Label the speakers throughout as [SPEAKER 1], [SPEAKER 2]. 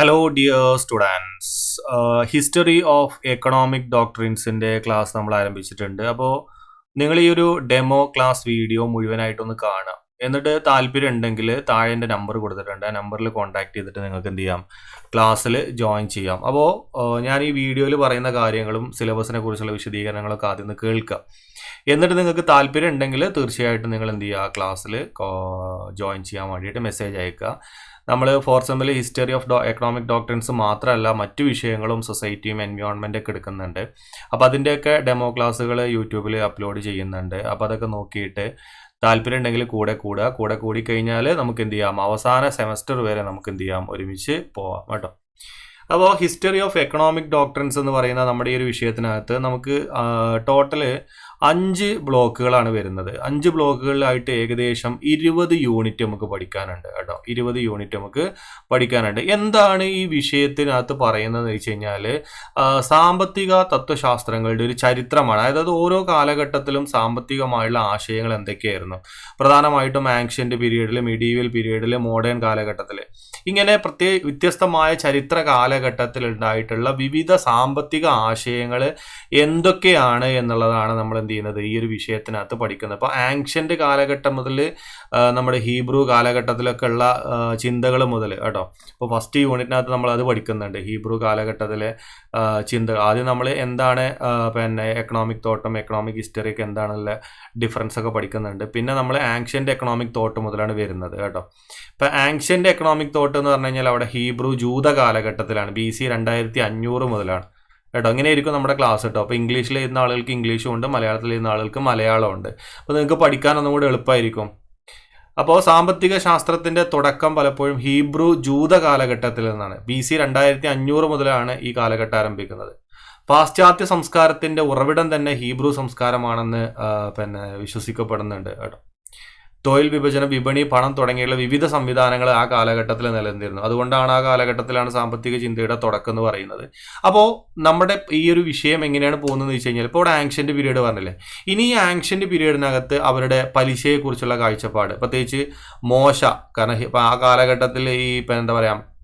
[SPEAKER 1] Hello dear students history of economic ഡോക്ടറിൻസിന്റെ class നമ്മൾ ആരംഭിച്ചിട്ടുണ്ട്. അപ്പോൾ നിങ്ങൾ ഈ ഒരു ഡെമോ ക്ലാസ് വീഡിയോ മുഴുവനായിട്ടൊന്ന് കാണാം എന്നിട്ട് താല്പര്യം ഉണ്ടെങ്കിൽ താഴെ എന്റെ നമ്പർ കൊടുത്തിട്ടുണ്ട്. ആ നമ്പറിൽ കോൺടാക്ട് ചെയ്തിട്ട് നിങ്ങൾക്ക് എന്ത് ചെയ്യാം? ക്ലാസ്സിൽ ജോയിൻ ചെയ്യാം. അപ്പോൾ ഞാൻ ഈ വീഡിയോയിൽ പറയുന്ന കാര്യങ്ങളും സിലബസിനെ കുറിച്ചുള്ള വിശദീകരണങ്ങളൊക്കെ ആദ്യം ഒന്ന് കേൾക്കുക. എന്നിട്ട് നിങ്ങൾക്ക് താല്പര്യം ഉണ്ടെങ്കിൽ തീർച്ചയായിട്ടും നിങ്ങൾ എന്ത് ചെയ്യുക? ക്ലാസ്സിൽ ജോയിൻ ചെയ്യാൻ വേണ്ടിയിട്ട് മെസ്സേജ് അയക്കുക. നമ്മൾ ഫോർ സെമ്മിൽ ഹിസ്റ്ററി ഓഫ് ഡോ എക്കണോമിക് ഡോക്ടറിൻസ് മാത്രമല്ല മറ്റു വിഷയങ്ങളും സൊസൈറ്റിയും എൻവയോൺമെന്റ് ഒക്കെ എടുക്കുന്നുണ്ട്. അപ്പോൾ അതിന്റെയൊക്കെ ഡെമോ ക്ലാസ്സുകൾ യൂട്യൂബിൽ അപ്ലോഡ് ചെയ്യുന്നുണ്ട്. അപ്പോൾ അതൊക്കെ നോക്കിയിട്ട് താല്പര്യം ഉണ്ടെങ്കിൽ കൂടെ കൂടുക. കൂടെ കൂടി കഴിഞ്ഞാൽ നമുക്ക് എന്ത് ചെയ്യാം? അവസാന സെമസ്റ്റർ വരെ നമുക്ക് എന്ത് ചെയ്യാം? ഒരുമിച്ച് പോവാം കേട്ടോ. അപ്പോൾ ഹിസ്റ്ററി ഓഫ് എക്കണോമിക് ഡോക്ടറിൻസ് എന്ന് പറയുന്ന നമ്മുടെ ഈ ഒരു വിഷയത്തിനകത്ത് നമുക്ക് ടോട്ടൽ അഞ്ച് ബ്ലോക്കുകളാണ് വരുന്നത്. അഞ്ച് ബ്ലോക്കുകളിലായിട്ട് ഏകദേശം ഇരുപത് യൂണിറ്റ് നമുക്ക് പഠിക്കാനുണ്ട് കേട്ടോ. ഇരുപത് യൂണിറ്റ് നമുക്ക് പഠിക്കാനുണ്ട്. എന്താണ് ഈ വിഷയത്തിനകത്ത് പറയുന്നത് വെച്ച് കഴിഞ്ഞാൽ സാമ്പത്തിക തത്വശാസ്ത്രങ്ങളുടെ ഒരു ചരിത്രമാണ്. അതായത് ഓരോ കാലഘട്ടത്തിലും സാമ്പത്തികമായുള്ള ആശയങ്ങൾ എന്തൊക്കെയായിരുന്നു? പ്രധാനമായിട്ടും ആൻഷ്യന്റ് പീരീഡിൽ മിഡീവൽ പീരീഡിൽ മോഡേൺ കാലഘട്ടത്തിൽ ഇങ്ങനെ പ്രത്യേക വ്യത്യസ്തമായ ചരിത്ര കാലഘട്ടത്തിൽ ഉണ്ടായിട്ടുള്ള വിവിധ സാമ്പത്തിക ആശയങ്ങൾ എന്തൊക്കെയാണ് എന്നുള്ളതാണ് നമ്മൾ എന്ത് ചെയ്യുന്നത്? ഈ ഒരു വിഷയത്തിനകത്ത് പഠിക്കുന്നത്. അപ്പോൾ ആൻഷ്യന്റ് കാലഘട്ടം മുതൽ നമ്മുടെ ഹീബ്രു കാലഘട്ടത്തിലൊക്കെ ഉള്ള ചിന്തകൾ മുതൽ കേട്ടോ. അപ്പോൾ ഫസ്റ്റ് യൂണിറ്റിനകത്ത് നമ്മൾ അത് പഠിക്കുന്നുണ്ട്. ഹീബ്രു കാലഘട്ടത്തിലെ ചിന്ത ആദ്യം നമ്മൾ എന്താണ് പിന്നെ എക്കണോമിക് തോട്ടം എക്കണോമിക് ഹിസ്റ്ററി ഒക്കെ എന്താണുള്ള ഡിഫറൻസ് ഒക്കെ പഠിക്കുന്നുണ്ട്. പിന്നെ നമ്മൾ ആൻഷ്യന്റ് എക്കണോമിക് തോട്ട് മുതലാണ് വരുന്നത് കേട്ടോ. ഇപ്പം ആൻഷ്യന്റ് എക്കണോമിക് തോട്ട് എന്ന് പറഞ്ഞു കഴിഞ്ഞാൽ അവിടെ ഹീബ്രു ജൂത കാലഘട്ടത്തിലാണ്. ബി സി രണ്ടായിരത്തി അഞ്ഞൂറ് മുതലാണ്. കേട്ടോ. അങ്ങനെയായിരിക്കും നമ്മുടെ ക്ലാസ് കേട്ടോ അപ്പോൾ ഇംഗ്ലീഷിൽ എഴുതുന്ന ആളുകൾക്ക് ഇംഗ്ലീഷും ഉണ്ട് മലയാളത്തിൽ എഴുതുന്ന ആളുകൾക്ക് മലയാളം ഉണ്ട്. അപ്പോൾ നിങ്ങൾക്ക് പഠിക്കാൻ ഒന്നും കൂടി എളുപ്പമായിരിക്കും അപ്പോൾ സാമ്പത്തിക ശാസ്ത്രത്തിന്റെ തുടക്കം പലപ്പോഴും ഹീബ്രു ജൂത കാലഘട്ടത്തിൽ നിന്നാണ്. ബി സി രണ്ടായിരത്തി അഞ്ഞൂറ് മുതലാണ് ഈ കാലഘട്ടം ആരംഭിക്കുന്നത്. പാശ്ചാത്യ സംസ്കാരത്തിന്റെ ഉറവിടം തന്നെ ഹീബ്രു സംസ്കാരമാണെന്ന് പിന്നെ വിശ്വസിക്കപ്പെടുന്നുണ്ട് കേട്ടോ. തൊഴിൽ വിഭജനം വിപണി പണം തുടങ്ങിയുള്ള വിവിധ സംവിധാനങ്ങൾ ആ കാലഘട്ടത്തിൽ നിലനിന്നിരുന്നു. അതുകൊണ്ടാണ് ആ കാലഘട്ടത്തിലാണ് സാമ്പത്തിക ചിന്തയുടെ തുടക്കം എന്ന് പറയുന്നത്. അപ്പോൾ നമ്മുടെ ഈ ഒരു വിഷയം എങ്ങനെയാണ് പോകുന്നത് വെച്ച് കഴിഞ്ഞാൽ ഇപ്പോൾ ഇവിടെ ആങ്ഷ്യന്റ് പീരീഡ് പറഞ്ഞില്ലേ? ഇനി ഈ ആങ്ഷ്യന്റ് പീരീഡിനകത്ത് അവരുടെ പലിശയെക്കുറിച്ചുള്ള കാഴ്ചപ്പാട് പ്രത്യേകിച്ച് മോശ കാരണം ആ കാലഘട്ടത്തിൽ ഈ ഇപ്പം എന്താ പറയുക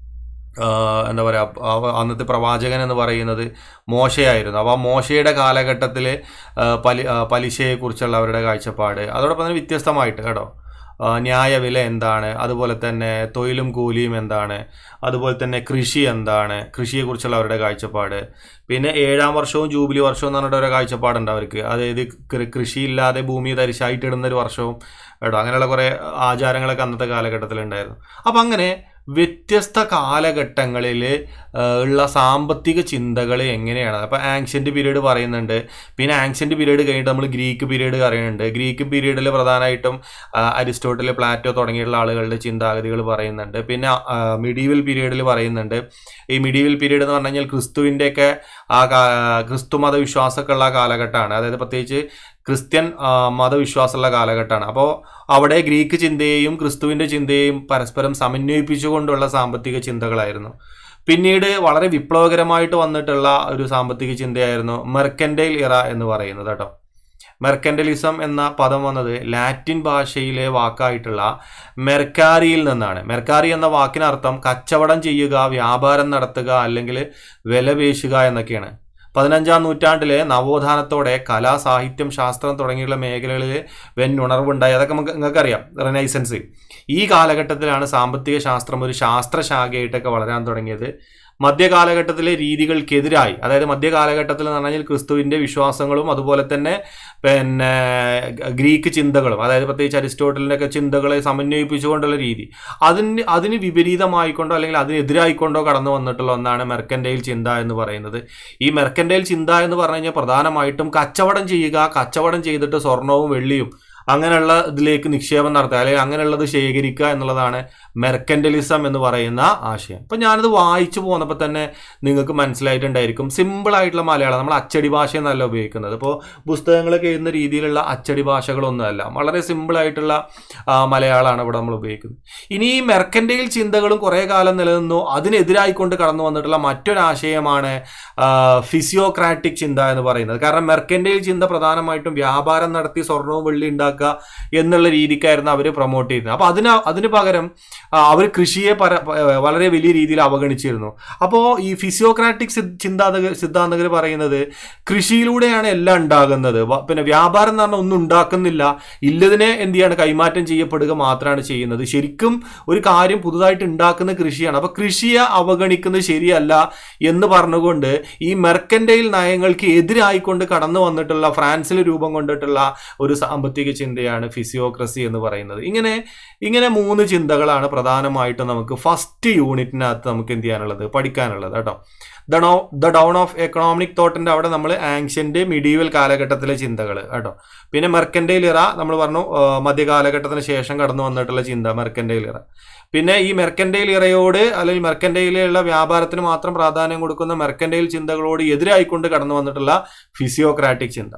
[SPEAKER 1] എന്താ പറയുക അന്നത്തെ പ്രവാചകൻ എന്ന് പറയുന്നത് മോശയായിരുന്നു. അപ്പോൾ ആ മോശയുടെ കാലഘട്ടത്തിൽ പലി പലിശയെക്കുറിച്ചുള്ള അവരുടെ കാഴ്ചപ്പാട് അതോടൊപ്പം തന്നെ വ്യത്യസ്തമായിട്ട് കേട്ടോ. ന്യായവില എന്താണ്? അതുപോലെ തന്നെ തൊഴിലും കൂലിയും എന്താണ്? അതുപോലെ തന്നെ കൃഷി എന്താണ്? കൃഷിയെക്കുറിച്ചുള്ള അവരുടെ കാഴ്ചപ്പാട്. പിന്നെ ഏഴാം വർഷവും ജൂബിലി വർഷവും എന്ന് പറഞ്ഞിട്ട് ഒരു കാഴ്ചപ്പാടുണ്ട് അവർക്ക്. അതായത് കൃഷിയില്ലാതെ ഭൂമി തരിശായിട്ടിടുന്ന ഒരു വർഷവും കേട്ടോ അങ്ങനെയുള്ള കുറേ ആചാരങ്ങളൊക്കെ അന്നത്തെ കാലഘട്ടത്തിലുണ്ടായിരുന്നു. അപ്പം അങ്ങനെ വ്യത്യസ്ത കാലഘട്ടങ്ങളിൽ ഉള്ള സാമ്പത്തിക ചിന്തകൾ എങ്ങനെയാണ്? അപ്പോൾ ആങ്ഷ്യന്റ് പീരീഡ് പറയുന്നുണ്ട്. പിന്നെ ആങ്ഷ്യന്റ് പീരീഡ് കഴിഞ്ഞിട്ട് നമ്മൾ ഗ്രീക്ക് പീരീഡ് പറയുന്നുണ്ട്. ഗ്രീക്ക് പീരീഡിൽ പ്രധാനമായിട്ടും അരിസ്റ്റോട്ടിൽ പ്ലാറ്റോ തുടങ്ങിയുള്ള ആളുകളുടെ ചിന്താഗതികൾ പറയുന്നുണ്ട്. പിന്നെ മിഡീവൽ പീരീഡിൽ പറയുന്നുണ്ട്. ഈ മിഡീവൽ പീരീഡ് എന്ന് പറഞ്ഞു കഴിഞ്ഞാൽ ക്രിസ്തുവിന്റെയൊക്കെ ആ ക്രിസ്തു മതവിശ്വാസമൊക്കെ ഉള്ള കാലഘട്ടമാണ്. അതായത് പ്രത്യേകിച്ച് ക്രിസ്ത്യൻ മതവിശ്വാസമുള്ള കാലഘട്ടമാണ്. അപ്പോൾ അവിടെ ഗ്രീക്ക് ചിന്തയെയും ക്രിസ്തുവിന്റെ ചിന്തയെയും പരസ്പരം സമന്വയിപ്പിച്ചുകൊണ്ടുള്ള സാമ്പത്തിക ചിന്തകളായിരുന്നു. പിന്നീട് വളരെ വിപ്ലവകരമായിട്ട് വന്നിട്ടുള്ള ഒരു സാമ്പത്തിക ചിന്തയായിരുന്നു മെർക്കൻഡൈൽ ഇറ എന്ന് പറയുന്നത് കേട്ടോ. മെർക്കൻഡലിസം എന്ന പദം വന്നത് ലാറ്റിൻ ഭാഷയിലെ വാക്കായിട്ടുള്ള മെർക്കാരിയിൽ നിന്നാണ്. മെർക്കാരി എന്ന വാക്കിനർത്ഥം കച്ചവടം ചെയ്യുക വ്യാപാരം നടത്തുക അല്ലെങ്കിൽ വില പേശുക എന്നൊക്കെയാണ്. പതിനഞ്ചാം നൂറ്റാണ്ടിലെ നവോത്ഥാനത്തോടെ കലാ സാഹിത്യം ശാസ്ത്രം തുടങ്ങിയുള്ള മേഖലകളിൽ വെൻ ഉണർവുണ്ടായി. അതൊക്കെ നമുക്ക് നിങ്ങൾക്കറിയാം റിനൈസൻസ്. ഈ കാലഘട്ടത്തിലാണ് സാമ്പത്തിക ശാസ്ത്രം ഒരു ശാസ്ത്രശാഖയായിട്ടൊക്കെ വളരാൻ തുടങ്ങിയത്. മധ്യകാലഘട്ടത്തിലെ രീതികൾക്കെതിരായി. അതായത് മധ്യകാലഘട്ടത്തിൽ എന്ന് പറഞ്ഞാൽ ക്രിസ്തുവിന്റെ വിശ്വാസങ്ങളും അതുപോലെ തന്നെ പിന്നെ ഗ്രീക്ക് ചിന്തകളും അതായത് പ്രത്യേകിച്ച് അരിസ്റ്റോട്ടലിന്റെ ഒക്കെ ചിന്തകളെ സമന്വയിപ്പിച്ചുകൊണ്ടുള്ള രീതി. അതിന് അതിന് വിപരീതമായിക്കൊണ്ടോ അല്ലെങ്കിൽ അതിനെതിരായിക്കൊണ്ടോ കടന്നു വന്നിട്ടുള്ള ഒന്നാണ് മെർക്കൻഡൈൽ ചിന്ത എന്ന് പറയുന്നത്. ഈ മെർക്കൻഡൈൽ ചിന്ത എന്ന് പറഞ്ഞു കഴിഞ്ഞാൽ പ്രധാനമായിട്ടും കച്ചവടം ചെയ്യുക കച്ചവടം ചെയ്തിട്ട് സ്വർണവും വെള്ളിയും അങ്ങനെയുള്ള ഇതിലേക്ക് നിക്ഷേപം നടത്തുക അല്ലെങ്കിൽ അങ്ങനെയുള്ളത് ശേഖരിക്കുക എന്നുള്ളതാണ് മെർക്കൻഡലിസം എന്ന് പറയുന്ന ആശയം. അപ്പം ഞാനത് വായിച്ചു പോന്നപ്പോൾ തന്നെ നിങ്ങൾക്ക് മനസ്സിലായിട്ടുണ്ടായിരിക്കും സിമ്പിൾ ആയിട്ടുള്ള മലയാളം നമ്മൾ അച്ചടി ഭാഷയെന്നല്ല ഉപയോഗിക്കുന്നത്. ഇപ്പോൾ പുസ്തകങ്ങളൊക്കെ എഴുതുന്ന രീതിയിലുള്ള അച്ചടി ഭാഷകളൊന്നുമല്ല വളരെ സിമ്പിൾ ആയിട്ടുള്ള മലയാളമാണ് ഇവിടെ നമ്മൾ ഉപയോഗിക്കുന്നത്. ഇനി ഈ മെർക്കൻഡൈൽ ചിന്തകളും കുറേ കാലം നിലനിന്നു അതിനെതിരായിക്കൊണ്ട് കടന്നു വന്നിട്ടുള്ള മറ്റൊരാശയമാണ് ഫിസിയോക്രാറ്റിക് ചിന്ത എന്ന് പറയുന്നത്. കാരണം മെർക്കൻഡൈൽ ചിന്ത പ്രധാനമായിട്ടും വ്യാപാരം നടത്തി സ്വർണവും വെള്ളി ഉണ്ടാക്കുക ഉണ്ടാക്കുക എന്നുള്ള രീതിക്കായിരുന്നു അവർ പ്രൊമോട്ട് ചെയ്യുന്നത് അപ്പോൾ അതിന് അതിന് പകരം അവർ കൃഷിയെ പര വളരെ വലിയ രീതിയിൽ അവഗണിച്ചിരുന്നു. അപ്പോൾ ഈ ഫിസിയോക്രാറ്റിക് ചിന്താതക സിദ്ധാന്തകർ പറയുന്നത് കൃഷിയിലൂടെയാണ് എല്ലാം ഉണ്ടാകുന്നത്. പിന്നെ വ്യാപാരം എന്ന് പറഞ്ഞാൽ ഒന്നും ഉണ്ടാക്കുന്നില്ല. ഇല്ലതിനെ എന്ത് ചെയ്യാണ്? കൈമാറ്റം ചെയ്യപ്പെടുക മാത്രമാണ് ചെയ്യുന്നത്. ശരിക്കും ഒരു കാര്യം പുതുതായിട്ട് ഉണ്ടാക്കുന്ന കൃഷിയാണ്. അപ്പോൾ കൃഷിയെ അവഗണിക്കുന്നത് ശരിയല്ല എന്ന് പറഞ്ഞുകൊണ്ട് ഈ മെർക്കൻഡൈൽ നയങ്ങൾക്ക് എതിരായിക്കൊണ്ട് കടന്നു വന്നിട്ടുള്ള ഫ്രാൻസിൽ രൂപം കൊണ്ടിട്ടുള്ള ഒരു സാമ്പത്തിക ചിന്തയാണ് ഫിസിയോക്രസി എന്ന് പറയുന്നത്. ഇങ്ങനെ ഇങ്ങനെ മൂന്ന് ചിന്തകളാണ് പ്രധാനമായിട്ടും നമുക്ക് ഫസ്റ്റ് യൂണിറ്റിനകത്ത് നമുക്ക് എന്ത് ചെയ്യാനുള്ളത്? പഠിക്കാനുള്ളത് കേട്ടോ. The the dawn of economic തോട്ടിന്റെ അവിടെ നമ്മൾ ആൻഷ്യന്റ് മിഡീവൽ കാലഘട്ടത്തിലെ ചിന്തകൾ കേട്ടോ. പിന്നെ മെർക്കൻഡൈൽ ഇറ നമ്മൾ പറഞ്ഞു മധ്യകാലഘട്ടത്തിന് ശേഷം കടന്നു വന്നിട്ടുള്ള ചിന്ത മെർക്കൻഡൈൽ ഇറ പിന്നെ ഈ മെർക്കൻഡൈൽ ഇറയോട് അല്ലെങ്കിൽ മെർക്കൻഡൈലിലുള്ള വ്യാപാരത്തിന് മാത്രം പ്രാധാന്യം കൊടുക്കുന്ന മെർക്കൻഡൈൽ ചിന്തകളോട് എതിരായിക്കൊണ്ട് കടന്നു വന്നിട്ടുള്ള ഫിസിയോക്രാറ്റിക് ചിന്ത.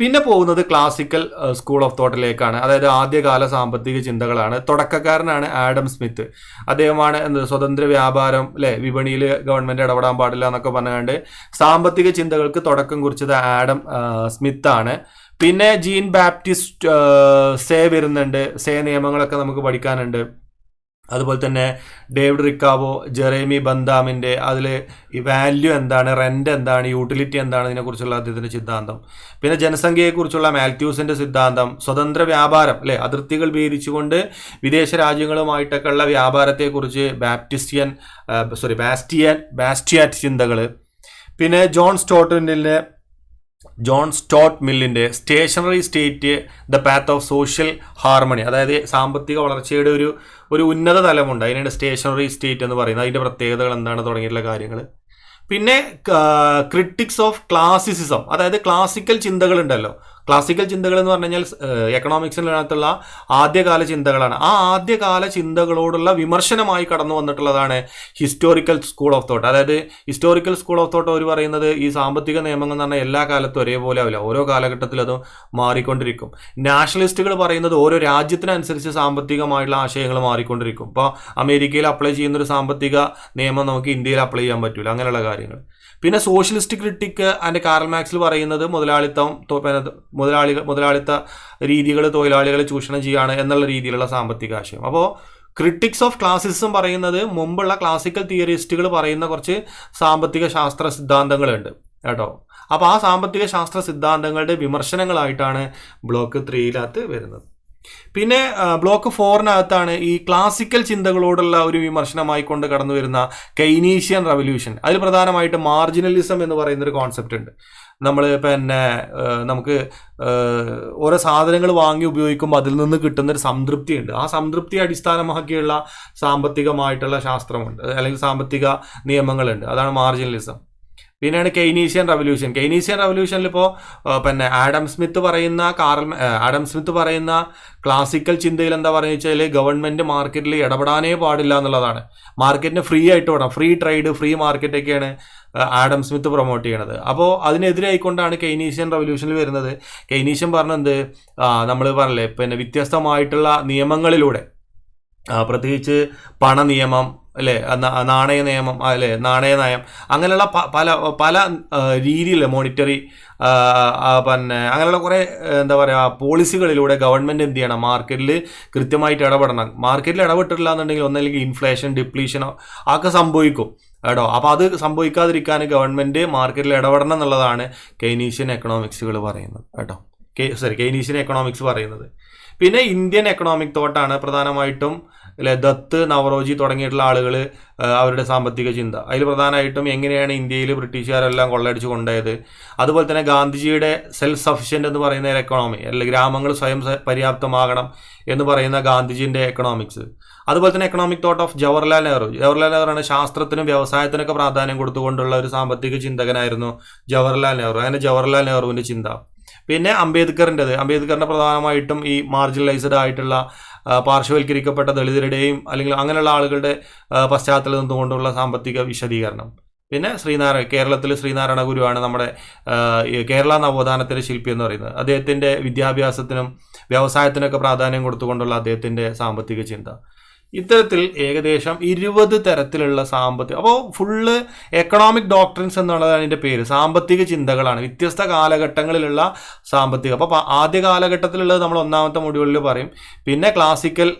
[SPEAKER 1] പിന്നെ പോകുന്നത് ക്ലാസിക്കൽ സ്കൂൾ ഓഫ് തോട്ടിലേക്കാണ് അതായത് ആദ്യകാല സാമ്പത്തിക ചിന്തകളാണ്. തുടക്കക്കാരനാണ് ആഡം സ്മിത്ത്. അദ്ദേഹമാണ് എന്ത് സ്വതന്ത്ര വ്യാപാരം അല്ലെ വിപണിയിൽ ഗവൺമെന്റ് ഇടപെടാൻ പാടില്ല എന്നൊക്കെ പറഞ്ഞുകൊണ്ട് സാമ്പത്തിക ചിന്തകൾക്ക് തുടക്കം കുറിച്ചത് ആഡം സ്മിത്ത് ആണ് പിന്നെ ജീൻ ബാപ്റ്റിസ്റ്റ് സേ വരുന്നുണ്ട്. സേ നിയമങ്ങളൊക്കെ നമുക്ക് പഠിക്കാനുണ്ട്. അതുപോലെ തന്നെ ഡേവിഡ് റിക്കാവോ ജെറേമി ബന്ദാമിന്റെ അതിൽ ഈ വാല്യൂ എന്താണ് റെന്റ് എന്താണ് യൂട്ടിലിറ്റി എന്താണ് ഇതിനെക്കുറിച്ചുള്ള അദ്ദേഹത്തിന്റെ സിദ്ധാന്തം. പിന്നെ ജനസംഖ്യയെക്കുറിച്ചുള്ള മാത്യൂസിന്റെ സിദ്ധാന്തം സ്വതന്ത്ര വ്യാപാരം അല്ലേ? അതിർത്തികൾ ഭേദിച്ചുകൊണ്ട് വിദേശ രാജ്യങ്ങളുമായിട്ടൊക്കെ ഉള്ള വ്യാപാരത്തെക്കുറിച്ച് ബാപ്റ്റിസ്റ്റിയൻ സോറി ബാസ്റ്റിയൻ ബാസ്റ്റിയാറ്റ് ചിന്തകൾ പിന്നെ ജോൺ സ്റ്റോട്ടിന്റെ John Stuart മില്ലിന്റെ stationary state the path of social harmony. അതായത് സാമ്പത്തിക വളർച്ചയുടെ ഒരു ഒരു ഉന്നത തലമുണ്ട്. അതിനാണ് സ്റ്റേഷനറി സ്റ്റേറ്റ് എന്ന് പറയുന്നത്. അതിന്റെ പ്രത്യേകതകൾ എന്താണ്? തുടങ്ങിയിട്ടുള്ള കാര്യങ്ങൾ പിന്നെ ക്രിട്ടിക്സ് ഓഫ് ക്ലാസിസിസം. അതായത് ക്ലാസിക്കൽ ചിന്തകളുണ്ടല്ലോ. ക്ലാസിക്കൽ ചിന്തകൾ എന്ന് പറഞ്ഞു കഴിഞ്ഞാൽ എക്കണോമിക്സിനകത്തുള്ള ആദ്യകാല ചിന്തകളാണ്. ആ ആദ്യകാല ചിന്തകളോടുള്ള വിമർശനമായി കടന്നു വന്നിട്ടുള്ളതാണ് ഹിസ്റ്റോറിക്കൽ സ്കൂൾ ഓഫ് തോട്ട് അതായത് ഹിസ്റ്റോറിക്കൽ സ്കൂൾ ഓഫ് തോട്ട് അവർ പറയുന്നത് ഈ സാമ്പത്തിക നിയമങ്ങൾ എന്ന് പറഞ്ഞാൽ എല്ലാ കാലത്തും ഒരേപോലെ ആവില്ല. ഓരോ കാലഘട്ടത്തിൽ അത് മാറിക്കൊണ്ടിരിക്കും. നാഷണലിസ്റ്റുകൾ പറയുന്നത് ഓരോ രാജ്യത്തിനനുസരിച്ച് സാമ്പത്തികമായിട്ടുള്ള ആശയങ്ങൾ മാറിക്കൊണ്ടിരിക്കും. ഇപ്പോൾ അമേരിക്കയിൽ അപ്ലൈ ചെയ്യുന്ന ഒരു സാമ്പത്തിക നിയമം നമുക്ക് ഇന്ത്യയിൽ അപ്ലൈ ചെയ്യാൻ പറ്റില്ല അങ്ങനെയുള്ള കാര്യങ്ങൾ. പിന്നെ സോഷ്യലിസ്റ്റ് ക്രിട്ടിക് ആൻഡ് കാർൽ മാക്സിൽ പറയുന്നത് മുതലാളിത്തം മുതലാളികൾ മുതലാളിത്ത രീതികൾ തൊഴിലാളികളെ ചൂഷണം ചെയ്യുകയാണ് എന്നുള്ള രീതിയിലുള്ള സാമ്പത്തിക ആശയം. അപ്പോൾ ക്രിട്ടിക്സ് ഓഫ് ക്ലാസിസം പറയുന്നത് മുമ്പുള്ള ക്ലാസിക്കൽ തിയറിസ്റ്റുകൾ പറയുന്ന കുറച്ച് സാമ്പത്തിക ശാസ്ത്ര സിദ്ധാന്തങ്ങളുണ്ട് കേട്ടോ. അപ്പോൾ ആ സാമ്പത്തിക ശാസ്ത്ര സിദ്ധാന്തങ്ങളുടെ വിമർശനങ്ങളായിട്ടാണ് ബ്ലോക്ക് ത്രീയിലകത്ത് വരുന്നത്. പിന്നെ ബ്ലോക്ക് ഫോറിനകത്താണ് ഈ ക്ലാസിക്കൽ ചിന്തകളോടുള്ള ഒരു വിമർശനമായി കൊണ്ട് കടന്നു വരുന്ന കൈനീഷ്യൻ റവല്യൂഷൻ അതിൽ പ്രധാനമായിട്ട് മാർജിനലിസം എന്ന് പറയുന്ന ഒരു കോൺസെപ്റ്റ് ഉണ്ട്. നമ്മൾ പിന്നെ നമുക്ക് ഓരോ സാധനങ്ങൾ വാങ്ങി ഉപയോഗിക്കുമ്പോൾ അതിൽ നിന്ന് കിട്ടുന്ന ഒരു സംതൃപ്തി ഉണ്ട് ആ സംതൃപ്തി അടിസ്ഥാനമാക്കിയുള്ള സാമ്പത്തികമായിട്ടുള്ള ശാസ്ത്രമുണ്ട്. അല്ലെങ്കിൽ സാമ്പത്തിക നിയമങ്ങളുണ്ട്. അതാണ് മാർജിനലിസം പിന്നെയാണ് കെയ്നീഷ്യൻ റവല്യൂഷൻ. കെയ്നീഷ്യൻ റവല്യൂഷനിൽ ഇപ്പോൾ പിന്നെ ആഡം സ്മിത്ത് പറയുന്ന കാറൽ ആഡം സ്മിത്ത് പറയുന്ന ക്ലാസിക്കൽ ചിന്തയിൽ എന്താ പറയുക വെച്ചാൽ ഗവൺമെന്റ് മാർക്കറ്റിൽ ഇടപെടാനേ പാടില്ല എന്നുള്ളതാണ്. മാർക്കറ്റിന് ഫ്രീ ആയിട്ട് വേണം. ഫ്രീ ട്രേഡ് ഫ്രീ മാർക്കറ്റൊക്കെയാണ് ആഡം സ്മിത്ത് പ്രൊമോട്ട് ചെയ്യണത്. അപ്പോൾ അതിനെതിരായിക്കൊണ്ടാണ് കെയ്നീഷ്യൻ റവല്യൂഷനിൽ വരുന്നത്. കെയ്നീഷ്യൻ പറഞ്ഞത് നമ്മൾ പറഞ്ഞില്ലേ പിന്നെ വ്യത്യസ്തമായിട്ടുള്ള നിയമങ്ങളിലൂടെ പ്രത്യേകിച്ച് പണ നിയമം അല്ലേ നാണയ നിയമം അല്ലേ? നാണയ നയം. അങ്ങനെയുള്ള പല പല രീതിയിൽ മോണിറ്ററി പിന്നെ അങ്ങനെയുള്ള കുറേ എന്താ പറയുക പോളിസികളിലൂടെ ഗവൺമെന്റ് എന്ത് ചെയ്യണം? മാർക്കറ്റിൽ കൃത്യമായിട്ട് ഇടപെടണം. മാർക്കറ്റിൽ ഇടപെട്ടില്ല എന്നുണ്ടെങ്കിൽ ഒന്നല്ലെങ്കിൽ ഇൻഫ്ലേഷൻ ഡിപ്ലീഷനോ ഒക്കെ സംഭവിക്കും. കേട്ടോ? അപ്പോൾ അത് സംഭവിക്കാതിരിക്കാൻ ഗവൺമെന്റ് മാർക്കറ്റിൽ ഇടപെടണം എന്നുള്ളതാണ് കെയ്നീഷ്യൻ എക്കണോമിക്സുകൾ പറയുന്നത്. കേട്ടോ? സോറി കെയ്നീഷ്യൻ എക്കണോമിക്സ് പറയുന്നത്. പിന്നെ ഇന്ത്യൻ എക്കണോമിക് തോട്ടാണ് പ്രധാനമായിട്ടും അല്ലെ ദത്ത് നവറോജി തുടങ്ങിയിട്ടുള്ള ആളുകൾ അവരുടെ സാമ്പത്തിക ചിന്ത. അതിൽ പ്രധാനമായിട്ടും എങ്ങനെയാണ് ഇന്ത്യയിൽ ബ്രിട്ടീഷുകാരെല്ലാം കൊള്ളയടിച്ച് കൊണ്ടുപോയത് അതുപോലെ തന്നെ ഗാന്ധിജിയുടെ സെൽഫ് സഫിഷ്യന്റ് എന്ന് പറയുന്ന എക്കണോമി അല്ലെങ്കിൽ ഗ്രാമങ്ങൾ സ്വയം പര്യാപ്തമാകണം എന്ന് പറയുന്ന ഗാന്ധിജിന്റെ എക്കണോമിക്സ് അതുപോലെ തന്നെ economic thought of Jawaharlal Nehru Jawaharlal നെഹ്റുവാണ് ശാസ്ത്രത്തിനും വ്യവസായത്തിനൊക്കെ പ്രാധാന്യം കൊടുത്തുകൊണ്ടുള്ള ഒരു സാമ്പത്തിക ചിന്തകനായിരുന്നു ജവഹർലാൽ നെഹ്റു അങ്ങനെ ജവഹർലാൽ നെഹ്റുവിന്റെ ചിന്ത. പിന്നെ അംബേദ്കറിന്റെത്. അംബേദ്കറിന്റെ പ്രധാനമായിട്ടും ഈ മാർജിനലൈസ്ഡ് ആയിട്ടുള്ള പാർശ്വവൽക്കരിക്കപ്പെട്ട ദളിതരുടെയും അല്ലെങ്കിൽ അങ്ങനെയുള്ള ആളുകളുടെ പശ്ചാത്തലം നിന്നുകൊണ്ടുള്ള സാമ്പത്തിക വിശദീകരണം. പിന്നെ ശ്രീനാരായണ കേരളത്തിൽ ശ്രീനാരായണ ഗുരുവാണ് നമ്മുടെ കേരള നവോത്ഥാനത്തിലെ ശില്പി എന്ന് പറയുന്നത്. അദ്ദേഹത്തിന്റെ വിദ്യാഭ്യാസത്തിനും വ്യവസായത്തിനൊക്കെ പ്രാധാന്യം കൊടുത്തുകൊണ്ടുള്ള അദ്ദേഹത്തിന്റെ സാമ്പത്തിക ചിന്ത. ഇത്തരത്തിൽ ഏകദേശം ഇരുപത് തരത്തിലുള്ള സാമ്പത്തിക അപ്പോൾ ഫുള്ള് എക്കണോമിക് ഡോക്ടറിൻസ് എന്നുള്ളതാണ് അതിന്റെ പേര്. സാമ്പത്തിക ചിന്തകളാണ്. വ്യത്യസ്ത കാലഘട്ടങ്ങളിലുള്ള സാമ്പത്തിക. അപ്പോൾ ആദ്യ കാലഘട്ടത്തിലുള്ളത് നമ്മൾ ഒന്നാമത്തെ മൊഡ്യൂളിൽ പറയും. പിന്നെ ക്ലാസിക്കൽ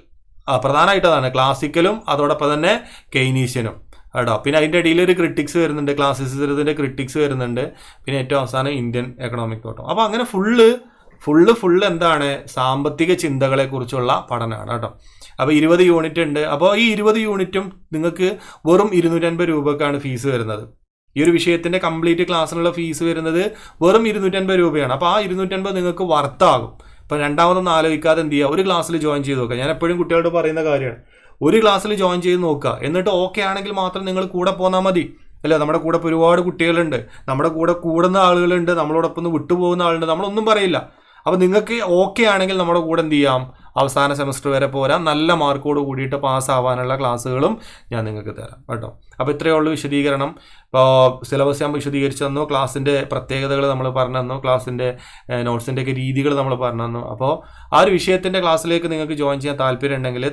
[SPEAKER 1] പ്രധാനമായിട്ട് അതാണ് ക്ലാസിക്കലും അതോടൊപ്പം തന്നെ കെയ്നീഷ്യനും കേട്ടോ? പിന്നെ അതിന്റെ ഇടയിൽ ഒരു ക്രിട്ടിക്സ് വരുന്നുണ്ട്. ക്ലാസിസിസത്തിന്റെ ക്രിട്ടിക്സ് വരുന്നുണ്ട്. പിന്നെ ഏറ്റവും അവസാനം ഇന്ത്യൻ എക്കണോമിക് തോട്ടം അപ്പോൾ അങ്ങനെ ഫുള്ള് ഫുള്ള് ഫുള്ള് എന്താണ് സാമ്പത്തിക ചിന്തകളെക്കുറിച്ചുള്ള പഠനമാണ് കേട്ടോ. അപ്പോൾ ഇരുപത് യൂണിറ്റ് ഉണ്ട്. അപ്പോൾ ഈ ഇരുപത് യൂണിറ്റും നിങ്ങൾക്ക് വെറും ഇരുന്നൂറ്റൻപത് രൂപക്കാണ് ഫീസ് വരുന്നത്. ഈ ഒരു വിഷയത്തിന്റെ കംപ്ലീറ്റ് ക്ലാസ്സിനുള്ള ഫീസ് വരുന്നത് വെറും ഇരുന്നൂറ്റൻപത് രൂപയാണ്. അപ്പോൾ ആ ഇരുന്നൂറ്റൻപത് നിങ്ങൾക്ക് വർത്താകും ഇപ്പം രണ്ടാമതൊന്നും ആലോചിക്കാതെ എന്ത് ചെയ്യുക ഒരു ക്ലാസ്സിൽ ജോയിൻ ചെയ്ത് നോക്കുക. ഞാൻ എപ്പോഴും കുട്ടികളോട് പറയുന്ന കാര്യമാണ്. ഒരു ക്ലാസ്സിൽ ജോയിൻ ചെയ്ത് നോക്കുക. എന്നിട്ട് ഓക്കെ ആണെങ്കിൽ മാത്രം നിങ്ങൾ കൂടെ പോന്നാൽ മതി. അല്ല? നമ്മുടെ കൂടെ ഒരുപാട് കുട്ടികളുണ്ട്. നമ്മുടെ കൂടെ കൂടുന്ന ആളുകളുണ്ട്. നമ്മളോടൊപ്പം വിട്ടുപോകുന്ന ആളുണ്ട്. നമ്മളൊന്നും പറയില്ല. അപ്പോൾ നിങ്ങൾക്ക് ഓക്കെ ആണെങ്കിൽ നമ്മുടെ കൂടെ എന്ത് ചെയ്യാം? അവസാന സെമസ്റ്റർ വരെ പോരാം. നല്ല മാർക്കോട് കൂടിയിട്ട് പാസ്സാവാനുള്ള ക്ലാസ്സുകളും ഞാൻ നിങ്ങൾക്ക് തരാം കേട്ടോ. അപ്പോൾ ഇത്രയേ ഉള്ളൂ വിശദീകരണം. ഇപ്പോൾ സിലബസ് ഞാൻ വിശദീകരിച്ചു തന്നു. ക്ലാസ്സിന്റെ പ്രത്യേകതകൾ നമ്മൾ പറഞ്ഞു തന്നു. ക്ലാസ്സിന്റെ നോട്ട്സിന്റെ ഒക്കെ രീതികൾ നമ്മൾ പറഞ്ഞു തന്നു. അപ്പോൾ ആ ഒരു വിഷയത്തിന്റെ ക്ലാസ്സിലേക്ക് നിങ്ങൾക്ക് ജോയിൻ ചെയ്യാൻ താല്പര്യം ഉണ്ടെങ്കിൽ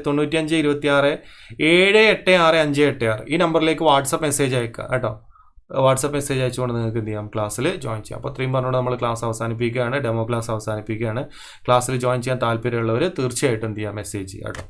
[SPEAKER 1] ഇരുപത്തി ആറ് ഏഴ് എട്ട് ആറ് അഞ്ച് എട്ട് ആറ് ഈ നമ്പറിലേക്ക് വാട്സപ്പ് മെസ്സേജ് അയക്കുക കേട്ടോ. വാട്സപ്പ് മെസ്സേജ് അയച്ചുകൊണ്ട് നിങ്ങൾക്ക് എന്ത് ചെയ്യാം? ക്ലാസ്സിൽ ജോയിൻ ചെയ്യാം. അപ്പോൾ ഇത്രയും പറഞ്ഞുകൊണ്ട് നമ്മൾ ക്ലാസ് അവസാനിപ്പിക്കുകയാണ്. ഡെമോ ക്ലാസ് അവസാനിപ്പിക്കുകയാണ്. ക്ലാസ്സിൽ ജോയിൻ ചെയ്യാൻ താല്പര്യമുള്ളവർ തീർച്ചയായിട്ടും എന്ത് ചെയ്യാം? മെസ്സേജ് ചെയ്യാം കേട്ടോ.